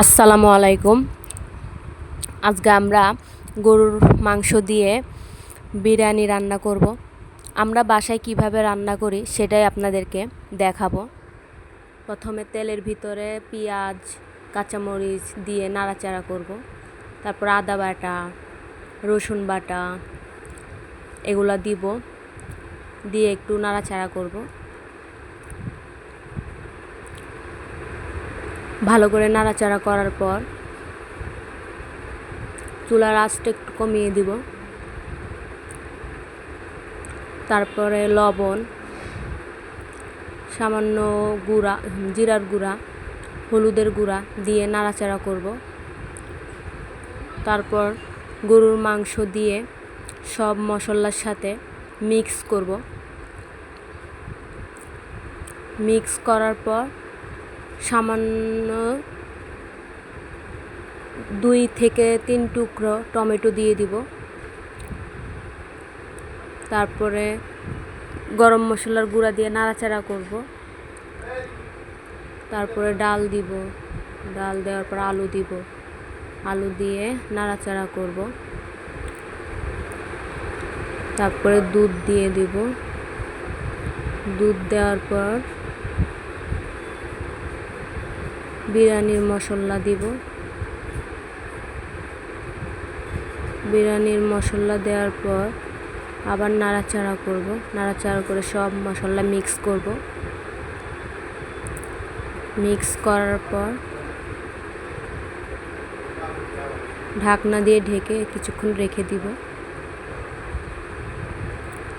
আসসালামু আলাইকুম। আজকে আমরা গরুর মাংস দিয়ে বিরিয়ানি রান্না করব। আমরা বাসায় কীভাবে রান্না করি সেটাই আপনাদেরকে দেখাবো। প্রথমে তেলের ভিতরে পেঁয়াজ, কাঁচামরিচ দিয়ে নাড়াচাড়া করব। তারপর আদা বাটা, রসুন বাটা, এগুলো দিব। দিয়ে একটু নাড়াচাড়া করব। ভালো করে নাড়াচাড়া করার পর চুলার আঁচটা একটু কমিয়ে দিব। তারপরে লবণ, সামান্য গুঁড়া, জিরার গুঁড়া, হলুদের গুঁড়া দিয়ে নাড়াচাড়া করব। তারপর গরুর মাংস দিয়ে সব মশলার সাথে মিক্স করব। মিক্স করার পর সামান্য দুই থেকে তিন টুকরো টমেটো দিয়ে দিব। তারপরে গরম মশলার গুঁড়া দিয়ে নাড়াচাড়া করব। তারপরে ডাল দিব। ডাল দেওয়ার পর আলু দিব। আলু দিয়ে নাড়াচাড়া করব। তারপরে দুধ দিয়ে দিব। দুধ দেওয়ার পর বিরিয়ানির মশলা দিব। বিরিয়ানির মশলা দেওয়ার পর আবার নাড়াচাড়া করব। নাড়াচাড়া করে সব মশলা মিক্স করব। মিক্স করার পর ঢাকনা দিয়ে ঢেকে কিছুক্ষণ রেখে দিব।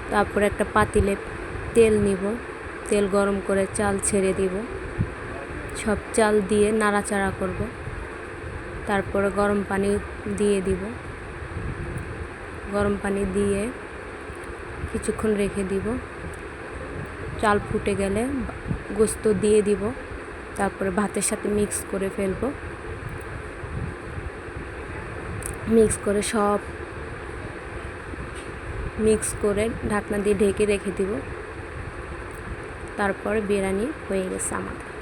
তারপর একটা পাতিলে তেল নিব। তেল গরম করে চাল ছেড়ে দিব। সব চাল দিয়ে নাড়াচাড়া করব। তারপরে গরম পানি দিয়ে দিব। গরম পানি দিয়ে কিছুক্ষণ রেখে দিব। চাল ফুটে গেলে গোস্ত দিয়ে দিব। তারপরে ভাতের সাথে মিক্স করে ফেলব। মিক্স করে সব মিক্স করে ঢাকনা দিয়ে ঢেকে রেখে দিব। তারপরে বিরিয়ানি হয়ে গেছে আমাদের।